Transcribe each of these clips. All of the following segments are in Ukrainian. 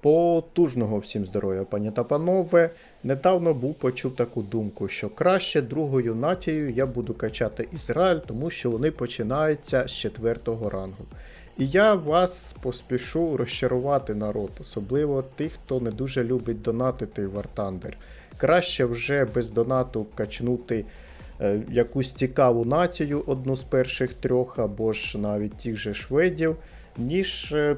Потужного всім здоров'я, пані та панове. Недавно був почув таку думку, що краще другою натією я буду качати Ізраїль, тому що вони починаються з четвертого рангу. І я вас поспішу розчарувати народ, особливо тих, хто не дуже любить донатити в Thunder. Краще вже без донату качнути е, якусь цікаву націю, одну з перших трьох, або ж навіть тих же шведів, ніж е,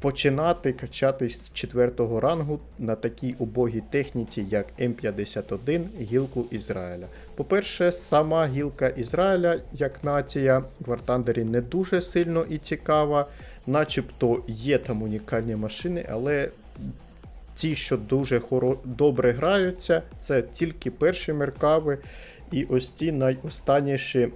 починати качатись з четвертого рангу на такій убогій техніці, як М51 гілку Ізраїля. По-перше, сама гілка Ізраїля як нація в Вартандері не дуже сильно і цікава, начебто є там унікальні машини, але ті, що дуже хоро... добре граються, це тільки перші меркави і ось ті найостанніші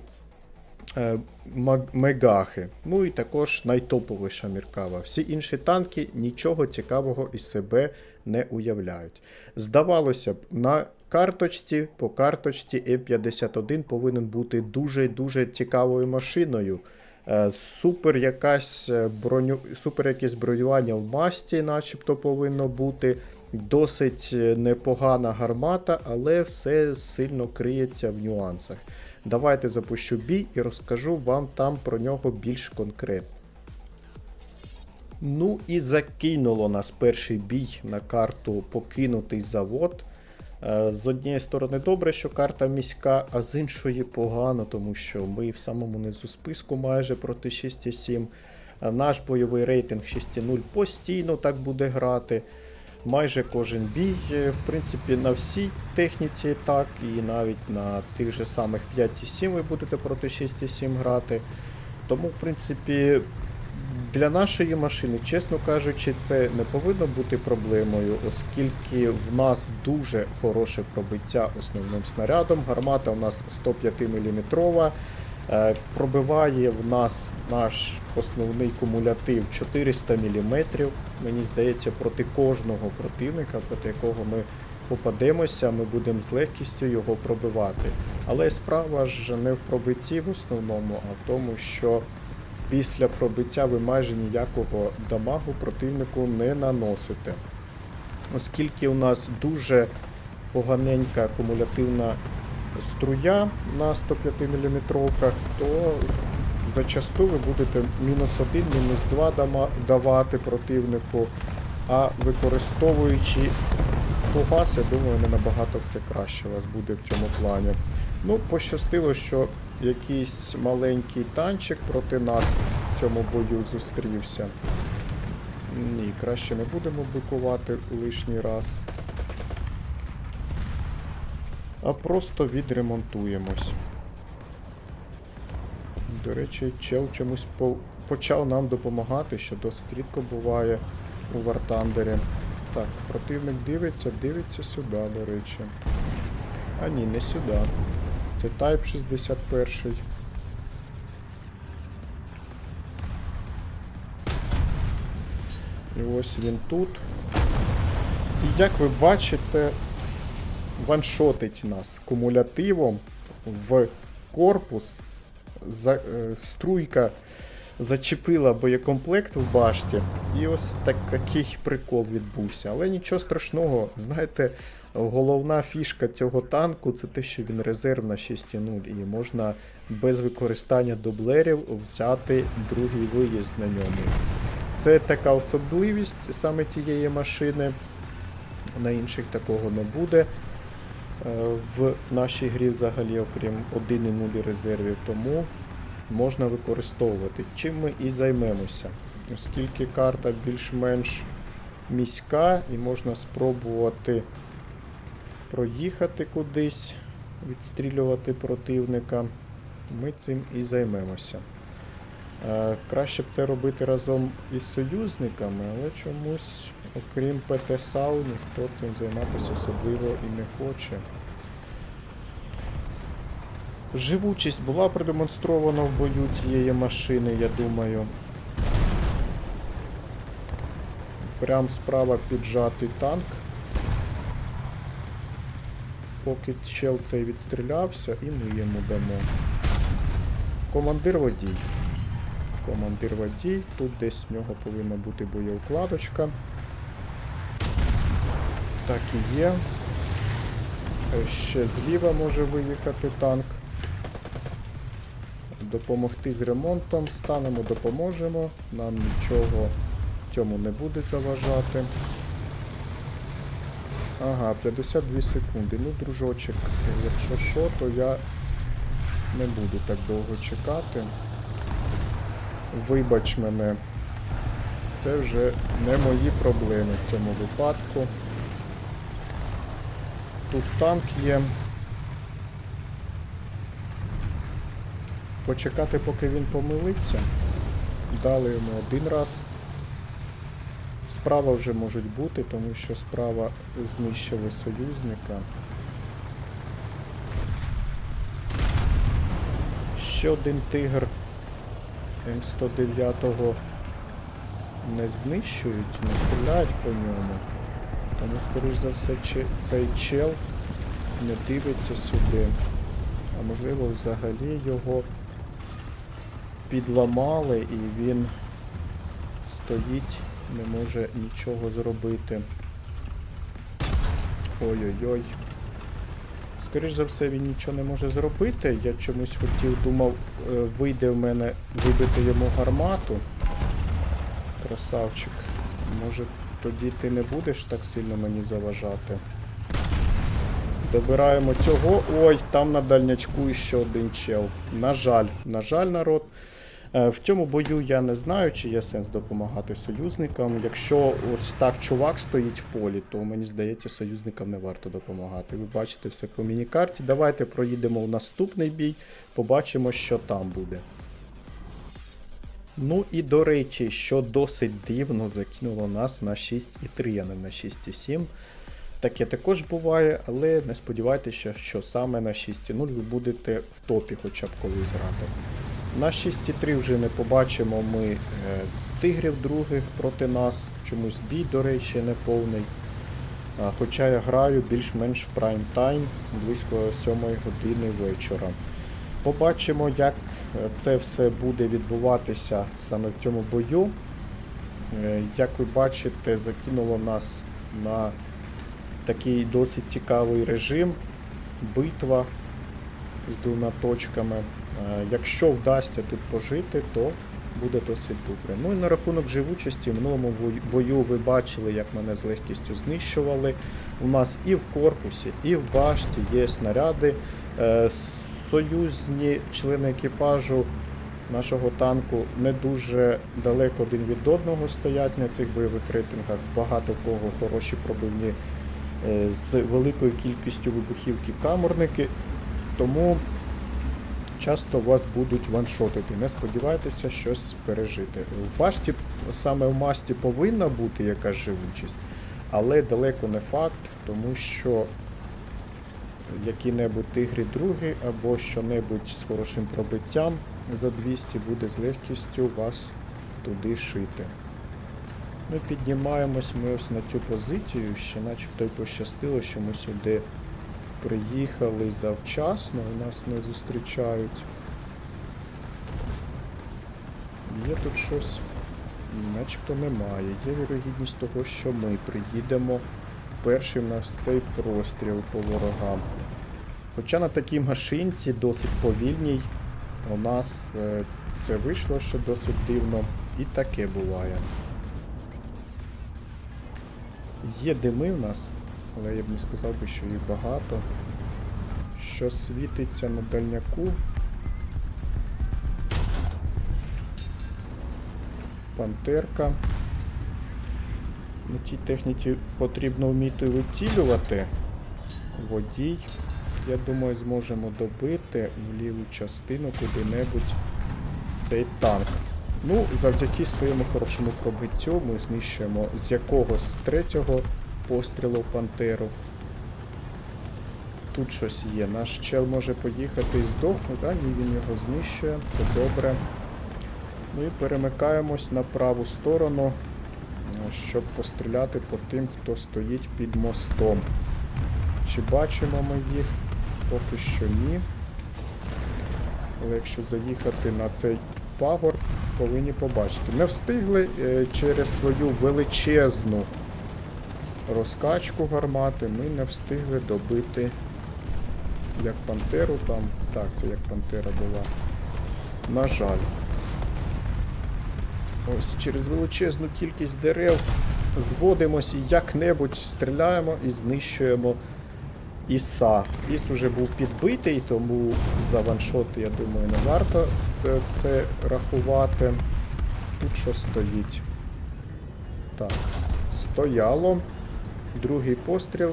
мегахи. Ну і також найтоповіша міркава. Всі інші танки нічого цікавого із себе не уявляють. Здавалося б, на карточці по карточці М51 повинен бути дуже-дуже цікавою машиною. Е, Супер якась е, броню, супер якесь бронювання в масті, начебто повинно бути. Досить е, непогана гармата, але все сильно криється в нюансах. Давайте запущу бій і розкажу вам там про нього більш конкретно. Ну і закинуло нас перший бій на карту Покинутий завод. Е, З однієї сторони добре, що карта міська, а з іншої погано, тому що ми в самому низу списку майже проти 6,7. Е, Наш бойовий рейтинг 6,0 постійно так буде грати. Майже кожен бій, е, в принципі, на всій техніці так, і навіть на тих же самих 5,7 ви будете проти 6,7 грати. Тому, в принципі, для нашої машини, чесно кажучи, це не повинно бути проблемою, оскільки в нас дуже хороше пробиття основним снарядом. Гармата у нас 105 мм. Е, Пробиває в нас наш основний кумулятив 400 мм. Мені здається, проти кожного противника, проти якого ми попадемося, ми будемо з легкістю його пробивати. Але справа ж не в пробитті в основному, а в тому, що після пробиття ви майже ніякого дамагу противнику не наносите. Оскільки у нас дуже поганенька кумулятивна струя на 105 мм, то зачасту ви будете мінус 1, мінус 2 давати противнику, а використовуючи фугас, я думаю, не набагато все краще у вас буде в цьому плані. Ну, пощастило, що якийсь маленький танчик проти нас в цьому бою зустрівся. Ні, краще не будемо бикувати лишній раз. А просто відремонтуємось. До речі, чел чомусь по- почав нам допомагати, що досить рідко буває у Вартандері. Так, противник дивиться, дивиться сюди, до речі. А ні, не сюди. Це Type 61. І ось він тут. І як ви бачите, ваншотить нас кумулятивом в корпус. За, е, струйка зачепила боєкомплект в башті. І ось так, такий прикол відбувся. Але нічого страшного, знаєте, головна фішка цього танку це те, що він резерв на 6.0 і можна без використання дублерів взяти другий виїзд на ньому. Це така особливість саме тієї машини. На інших такого не буде. Е, В нашій грі взагалі, окрім 1.0 резервів, тому можна використовувати. Чим ми і займемося. Оскільки карта більш-менш міська і можна спробувати проїхати кудись, відстрілювати противника, ми цим і займемося. Е, Краще б це робити разом із союзниками, але чомусь, окрім ПТ-САУ, ніхто цим займатися особливо і не хоче. Живучість була продемонстрована в бою цієї машини, я думаю. Прям справа піджатий танк. Поки чел цей відстрілявся, і ми йому дамо. Командир водій. Командир водій. Тут десь в нього повинна бути боєукладочка. Так і є. Е, Ще зліва може виїхати танк. Допомогти з ремонтом. Станемо, допоможемо. Нам нічого цьому не буде заважати. Ага, 52 секунди. Ну, дружочок, якщо що, то я не буду так довго чекати. Вибач мене. Це вже не мої проблеми в цьому випадку. Тут танк є. Почекати, поки він помилиться. Дали йому один раз. Справа вже можуть бути, тому що справа знищили союзника. Ще один тигр М109 не знищують, не стріляють по ньому. Тому, скоріш за все, цей чел не дивиться сюди. А можливо взагалі його підламали і він стоїть, не може нічого зробити. Ой-ой-ой. Скоріш за все, він нічого не може зробити. Я чомусь хотів, думав, е, вийде в мене вибити йому гармату. Красавчик. Може тоді ти не будеш так сильно мені заважати. Добираємо цього. Ой, там на дальнячку ще один чел. На жаль, на жаль, народ. Е, В цьому бою я не знаю, чи є сенс допомагати союзникам. Якщо ось так чувак стоїть в полі, то мені здається, союзникам не варто допомагати. Ви бачите все по міні-карті. Давайте проїдемо в наступний бій, побачимо, що там буде. Ну і до речі, що досить дивно закинуло нас на 6,3, а не на 6,7. Таке також буває, але не сподівайтеся, що, що саме на 6,0 ви будете в топі хоча б колись грати. На 6,3 вже не побачимо ми е, тигрів других проти нас. Чомусь бій, до речі, не повний. Хоча я граю більш-менш в прайм тайм близько 7 години вечора. Побачимо, як е, це все буде відбуватися саме в цьому бою. Е, Як ви бачите, закинуло нас на такий досить цікавий режим. Битва з двома точками. Е, Якщо вдасться тут пожити, то буде досить добре. Ну і на рахунок живучості, в минулому бою ви бачили, як мене з легкістю знищували. У нас і в корпусі, і в башті є снаряди. Союзні члени екіпажу нашого танку не дуже далеко один від одного стоять на цих бойових рейтингах. Багато кого хороші пробивні е, з великою кількістю вибухівки каморники. Тому часто вас будуть ваншотити. Не сподівайтеся щось пережити. В башті, саме в масті повинна бути якась живучість, але далеко не факт, тому що які-небудь тигрі другі або що-небудь з хорошим пробиттям за 200 буде з легкістю вас туди шити. Ми піднімаємось ми ось на цю позицію, ще начебто й пощастило, що ми сюди приїхали завчасно, нас не зустрічають. Є тут щось, начебто немає. Є вірогідність того, що ми приїдемо першим на цей простріл по ворогам. Хоча на такій машинці досить повільній, у нас е, це вийшло ще досить дивно, і таке буває. Є дими в нас, але я б не сказав би, що їх багато. Що світиться на дальняку. Пантерка. На тій техніці потрібно вміти вицілювати. Водій. Я думаю, зможемо добити в ліву частину куди-небудь цей танк. Ну, завдяки своєму хорошому пробиттю ми знищуємо з якогось третього пострілу пантеру. Тут щось є. Наш чел може поїхати і здохнути, а ні, він його знищує, це добре. Ну і перемикаємось на праву сторону, щоб постріляти по тим, хто стоїть під мостом. Чи бачимо ми їх? Поки що ні. Але якщо заїхати на цей пагорб, повинні побачити. Не встигли е, через свою величезну розкачку гармати ми не встигли добити як пантеру там. Так, це як пантера була. На жаль. Ось через величезну кількість дерев зводимося і як-небудь стріляємо і знищуємо Іса. Іс уже був підбитий, тому за ваншот, я думаю, не варто це рахувати. Тут що стоїть? Так, стояло. Другий постріл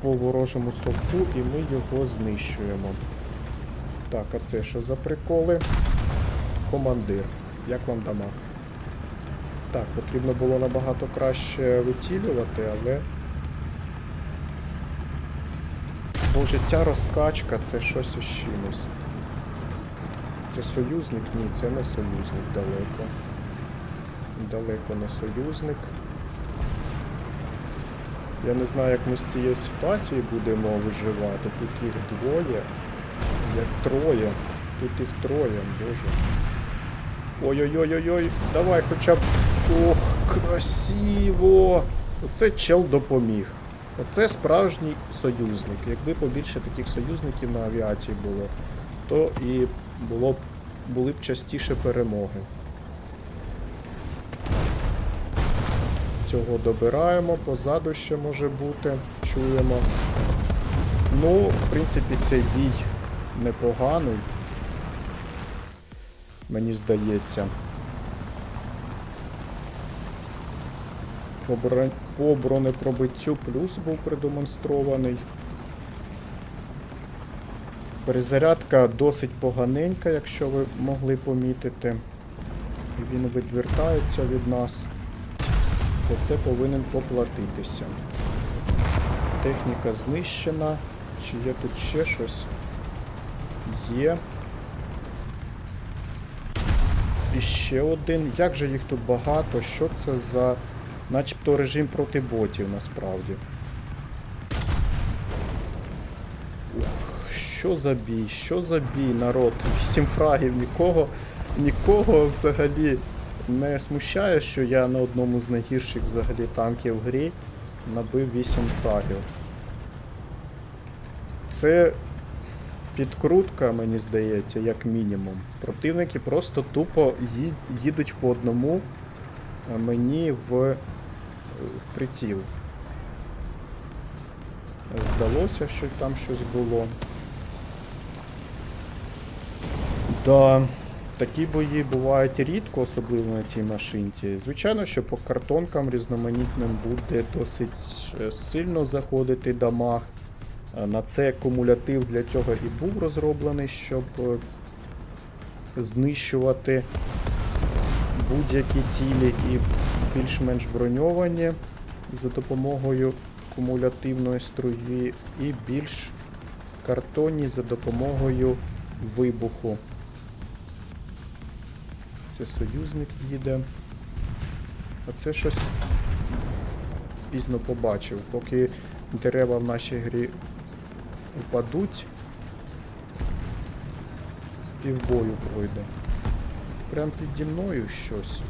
по ворожому совку і ми його знищуємо. Так, а це що за приколи? Командир. Як вам дамаг? Так, потрібно було набагато краще вицілювати, але. Боже, ця розкачка це щось із чимось. Це союзник? Ні, це не союзник далеко. Далеко не союзник. Я не знаю, як ми з цієї ситуації будемо виживати. Тут їх двоє. Як троє. Тут їх троє, боже. Ой-ой-ой-ой-ой, давай хоча б. Ох, красиво! Оце чел допоміг. Оце справжній союзник. Якби побільше таких союзників на авіації було, то і було б, були б частіше перемоги. Цього добираємо, позаду ще може бути, чуємо. Ну, в принципі, цей бій непоганий. Мені здається. По, бро... бронепробиттю плюс був продемонстрований. Перезарядка досить поганенька, якщо ви могли помітити. Він відвертається від нас. За це повинен поплатитися. Техніка знищена. Чи є тут ще щось? Є. І ще один. Як же їх тут багато? Що це за. Начебто режим проти ботів насправді. Ух, що за бій? Що за бій, народ? Вісім фрагів, нікого, нікого взагалі не смущає, що я на одному з найгірших взагалі танків в грі набив 8 фрагів. Це підкрутка, мені здається, як мінімум. Противники просто тупо їдуть по одному мені в, в приціл. Здалося, що там щось було. Да, такі бої бувають рідко, особливо на цій машинці. Звичайно, що по картонкам різноманітним буде досить е, сильно заходити дамаг. На це кумулятив для цього і був розроблений, щоб е, знищувати будь-які цілі і більш-менш броньовані за допомогою кумулятивної струї, і більш картонні за допомогою вибуху. Це союзник їде. А це щось пізно побачив. Поки дерева в нашій грі упадуть, півбою пройде. Прям піді мною щось.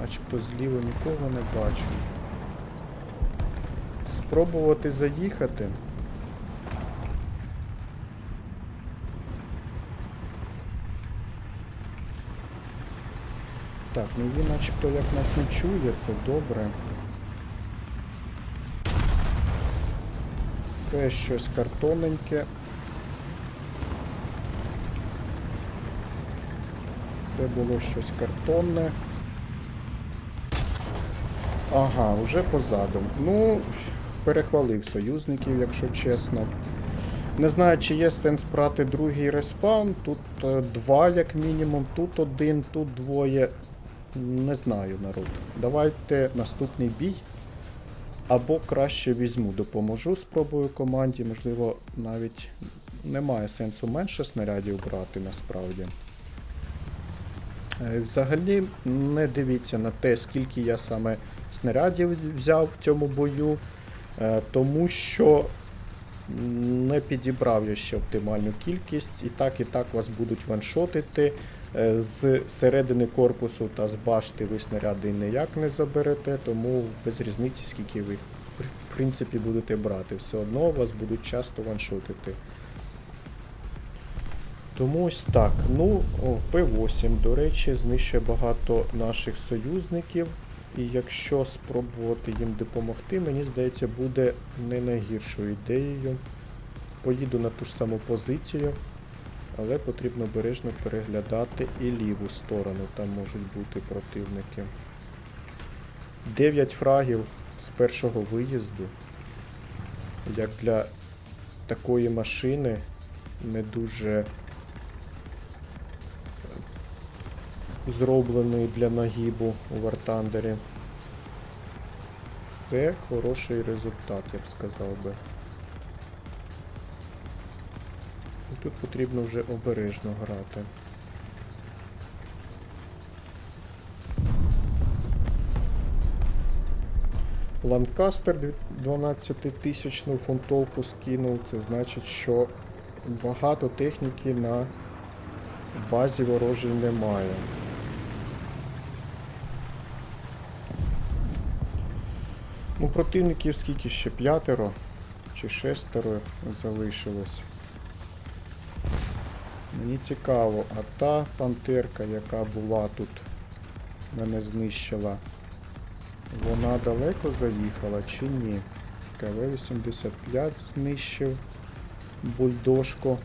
Начебто зліва нікого не бачу. Спробувати заїхати. Так, ну він начебто як нас не чує, це добре. Це щось картоненьке. Це було щось картонне. Ага, вже позаду. Ну, перехвалив союзників, якщо чесно. Не знаю, чи є сенс брати другий респаун. Тут е, два, як мінімум, тут один, тут двоє. Не знаю, народ. Давайте наступний бій. Або краще візьму, допоможу, спробую команді. Можливо, навіть немає сенсу менше снарядів брати насправді. Е, Взагалі не дивіться на те, скільки я саме снарядів взяв в цьому бою, е, тому що не підібрав я ще оптимальну кількість, і так і так вас будуть ваншотити. Е, З середини корпусу та з башти ви снаряди ніяк не заберете, тому без різниці, скільки ви їх в принципі будете брати. Все одно вас будуть часто ваншотити. Тому ось так. Ну, о, П8, до речі, знищує багато наших союзників. І якщо спробувати їм допомогти, мені здається, буде не найгіршою ідеєю. Поїду на ту ж саму позицію, але потрібно обережно переглядати і ліву сторону, там можуть бути противники. 9 фрагів з першого виїзду. Як для такої машини не дуже зробленої для нагибу у Вартандері. Це хороший результат, я б сказав би. Тут потрібно вже обережно грати. Ланкастер 12-тисячну фунтовку скинув. Це значить, що багато техніки на базі ворожій немає. Ну, противників скільки ще п'ятеро чи шестеро залишилось. Мені цікаво, а та пантерка, яка була тут, мене знищила, вона далеко заїхала чи ні? КВ-85 знищив бульдожку.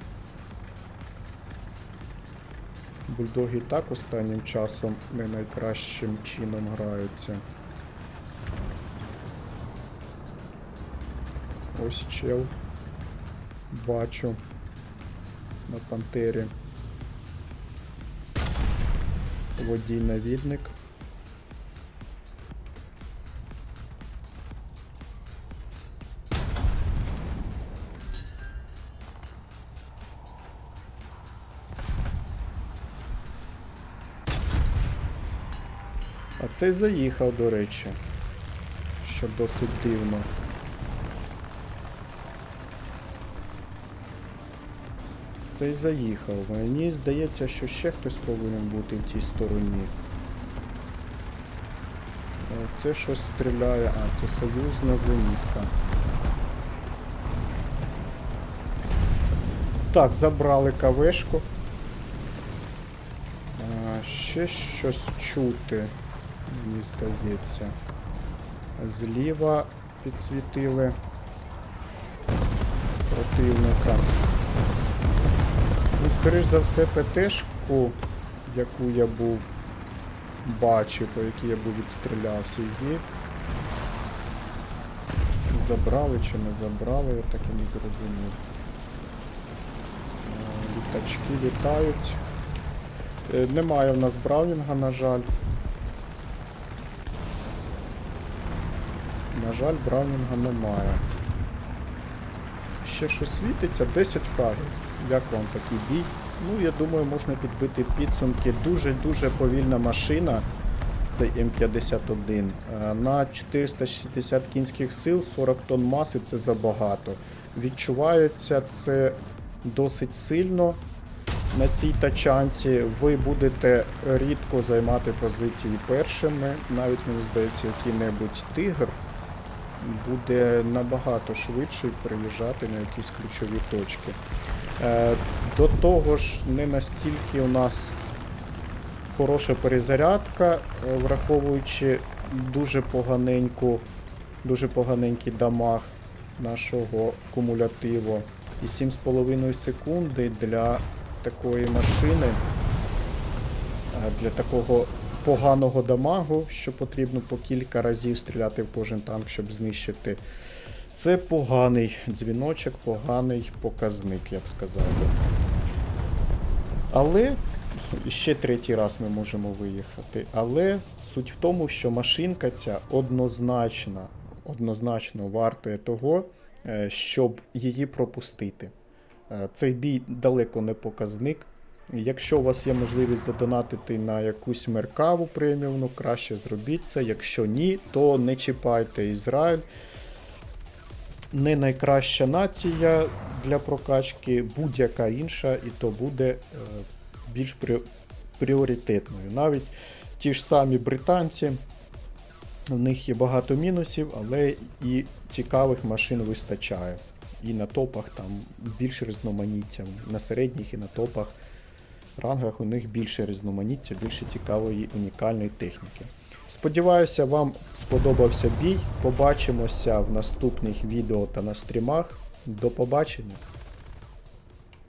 Бульдоги так останнім часом не найкращим чином граються. Ось чел. Бачу. На пантері. Водій навідник. А цей заїхав, до речі. Що досить дивно. Цей заїхав. Мені здається, що ще хтось повинен бути в тій стороні. Це щось стріляє. А, це союзна зенітка. Так, забрали кавешку. А, ще щось чути, мені здається. Зліва підсвітили противника. Скоріш за все, ПТшку, яку я був бачив, по якій я був відстрілявся, її забрали чи не забрали, я так і не зрозумів. Е, Літачки літають. Е, Немає в нас Браунінга, на жаль. На жаль, Браунінга немає. Ще щось світиться, 10 фрагів. Як вам такий бій? Ну, я думаю, можна підбити підсумки. Дуже-дуже повільна машина. Цей М51. Е, На 460 кінських сил, 40 тонн маси це забагато. Відчувається це досить сильно на цій тачанці. Ви будете рідко займати позиції першими. Навіть, мені здається, який-небудь тигр буде набагато швидше приїжджати на якісь ключові точки. Е, До того ж, не настільки у нас хороша перезарядка, е, враховуючи дуже поганеньку, дуже поганенький дамаг нашого кумулятиву. І 7,5 секунди для такої машини, е, для такого поганого дамагу, що потрібно по кілька разів стріляти в кожен танк, щоб знищити. Це поганий дзвіночок, поганий показник, я б сказав. Але ще третій раз ми можемо виїхати. Але суть в тому, що машинка ця однозначно, однозначно вартує того, е, щоб її пропустити. Е, Цей бій далеко не показник. Якщо у вас є можливість задонатити на якусь меркаву преміумну, краще зробіть це. Якщо ні, то не чіпайте Ізраїль. Не найкраща нація для прокачки, будь-яка інша, і то буде е, більш пріоритетною. Навіть ті ж самі британці, в них є багато мінусів, але і цікавих машин вистачає. І на топах там більше різноманіття, на середніх і на топах рангах у них більше різноманіття, більше цікавої унікальної техніки. Сподіваюся, вам сподобався бій. Побачимося в наступних відео та на стрімах. До побачення!